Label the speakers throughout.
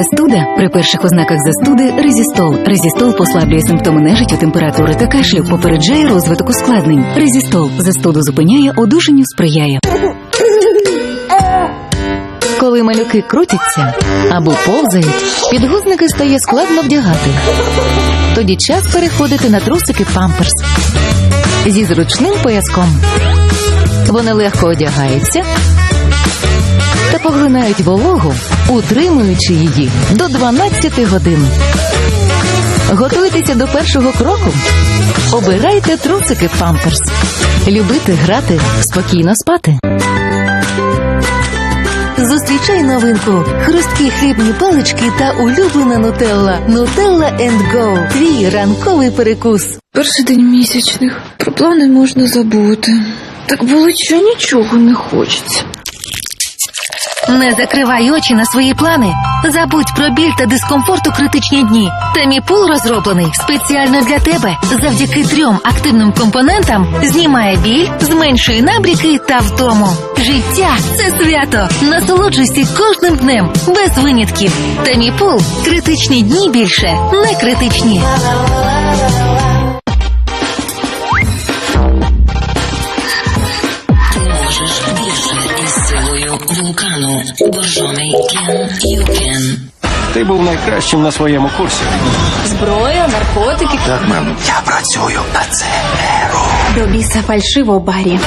Speaker 1: Застуда. При перших ознаках застуди резістол. Резістол послаблює симптоми нежиттю, температури та кашлю, попереджає розвиток ускладнень. Резістол застуду зупиняє, одужанню сприяє. Коли малюки крутяться або повзають, підгузники стає складно вдягати. Тоді час переходити на трусики памперс зі зручним пояском. Вони легко одягаються та поглинають вологу, утримуючи її до 12 годин. Готуйтеся до першого кроку. Обирайте трусики памперс. Любити грати, спокійно спати. Зустрічай новинку. Хрусткі хлібні палички та улюблена нутелла. Нутелла Go. Твій ранковий перекус.
Speaker 2: Перший день місячних. Про плани можна забути. Так болить, що нічого не хочеться.
Speaker 1: Не закривай очі на свої плани. Забудь про біль та дискомфорт у критичні дні. Теміпул розроблений спеціально для тебе. Завдяки трьом активним компонентам знімає біль, зменшує набріки та втому. Життя це свято. Насолоджуйся кожним днем без винятків. Теміпул критичні дні більше не критичні.
Speaker 3: Боржомий Кен Юкен.
Speaker 4: Ти був найкращим на своєму курсі.
Speaker 2: Зброя, наркотики.
Speaker 4: Так, мем. Я працюю на це.
Speaker 2: Добіса фальшиво, Барі.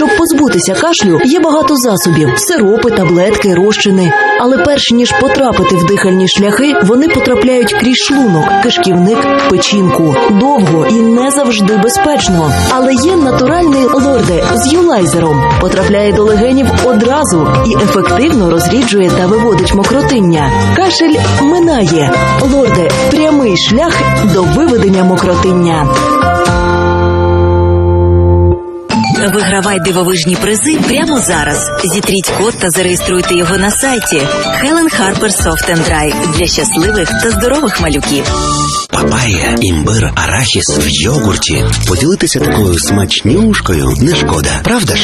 Speaker 5: Щоб позбутися кашлю, є багато засобів: сиропи, таблетки, розчини. Але перш ніж потрапити в дихальні шляхи, вони потрапляють крізь шлунок, кишківник, печінку. Довго і не завжди безпечно. Але є натуральний лорде з юлайзером. Потрапляє до легенів одразу і ефективно розріджує та виводить мокротиння. Кашель минає. Лорде прямий шлях до виведення мокротиння.
Speaker 6: Вигравай дивовижні призи прямо зараз. Зітріть код та зареєструйте його на сайті Helen Harper Soft and Dry для щасливих та здорових малюків.
Speaker 7: Папая, імбир, арахіс в йогурті. Поділитися такою смачнюшкою не шкода, правда ж?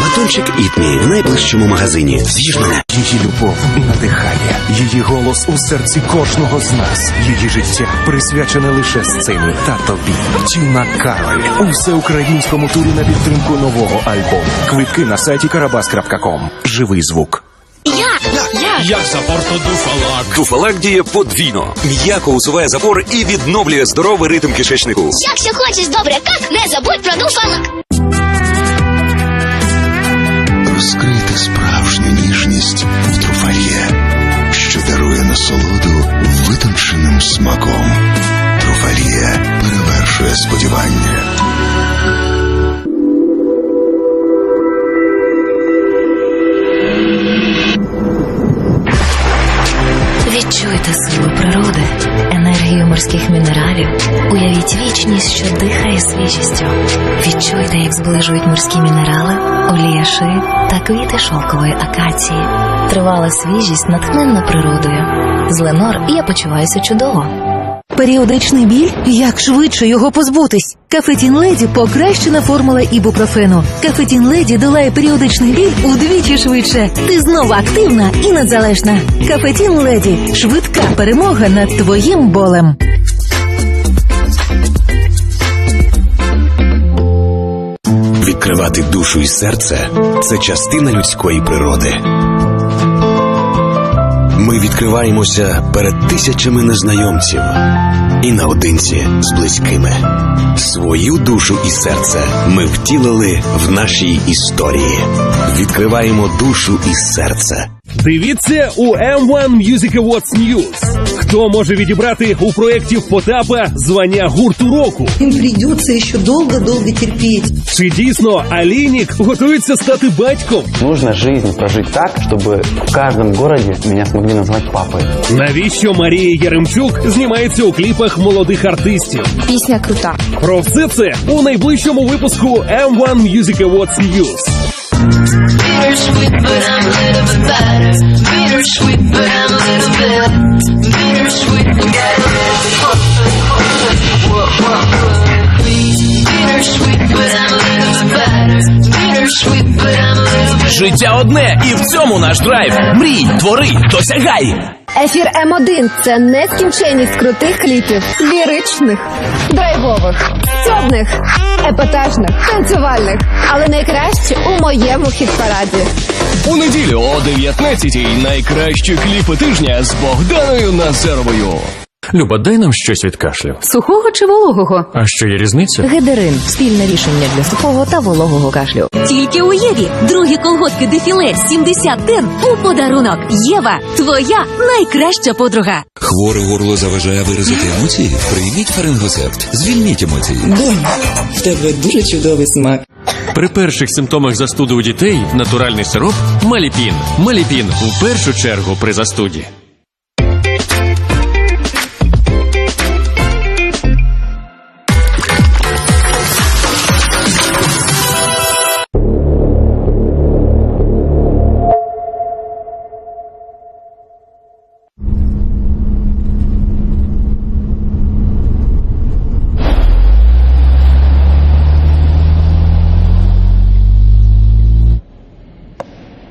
Speaker 7: Батончик Ітмі в найближчому магазині. З'їж мене.
Speaker 8: Її любов надихає, її голос у серці кожного з нас. Її життя присвячене лише сцені та тобі. Тіна Кароль у всеукраїнському турі на підтримку нового альбому. Квитки на сайті karabas.com. Живий звук.
Speaker 9: Дуфалак діє подвійно. М'яко усуває запор і відновлює здоровий ритм кишечнику.
Speaker 10: Якщо хочеш добре как, не забудь про дуфалок.
Speaker 7: Розкрити справжню ніжність в труфальє, що дарує насолоду витонченим смаком. Труфальє перевершує сподівання.
Speaker 1: Відчуйте силу природи, енергію морських мінералів. Уявіть вічність, що дихає свіжістю. Відчуйте, як зближують морські мінерали, олія ши та квіти шовкової акації. Тривала свіжість, натхненна природою. З Ленор я почуваюся чудово. Періодичний біль? Як швидше його позбутись? Кафетін Леді покращена формула ібупрофену. Кафетін Леді долає періодичний біль удвічі швидше. Ти знову активна і незалежна. Кафетін Леді швидка перемога над твоїм болем.
Speaker 7: Відкривати душу і серце це частина людської природи. Ми відкриваємося перед тисячами незнайомців і наодинці з близькими. Свою душу і серце ми втілили в нашій історії. Відкриваємо душу і серце.
Speaker 8: Дивіться у M1 Music Awards News. Хто може відібрати у проєкті Потапа звання гурту року?
Speaker 5: Им придется еще долго-долго терпеть.
Speaker 8: Чи дійсно Алінік готується стати батьком?
Speaker 11: Нужно жизнь прожить так, чтобы в каждом городе меня смогли назвать папой.
Speaker 8: Навіщо Марія Яремчук знімається у кліпах молодих артистів?
Speaker 2: Пісня крута.
Speaker 8: Про все це у найближчому випуску M1 Music Awards News.
Speaker 12: Життя одне, і в цьому наш драйв. Мрій, твори, досягай.
Speaker 2: Ефір М1 – це нескінченість крутих кліпів, ліричних, драйвових, стьобних, епатажних, танцювальних, але найкраще у моєму хіт-параді.
Speaker 12: У неділю о 19-й найкращі кліпи тижня з Богданою Назаровою.
Speaker 13: Люба, дай нам щось від кашлю.
Speaker 2: Сухого чи вологого?
Speaker 13: А що є різниця?
Speaker 1: Гедерин спільне рішення для сухого та вологого кашлю.
Speaker 6: Тільки у Єві другі колготки дефіле 70 ден у подарунок. Єва, твоя найкраща подруга.
Speaker 9: Хворе горло заважає виразити емоції? Прийміть фарингосепт. Звільніть емоції.
Speaker 3: В тебе дуже чудовий смак.
Speaker 13: При перших симптомах застуди у дітей натуральний сироп Маліпін. Маліпін у першу чергу при застуді.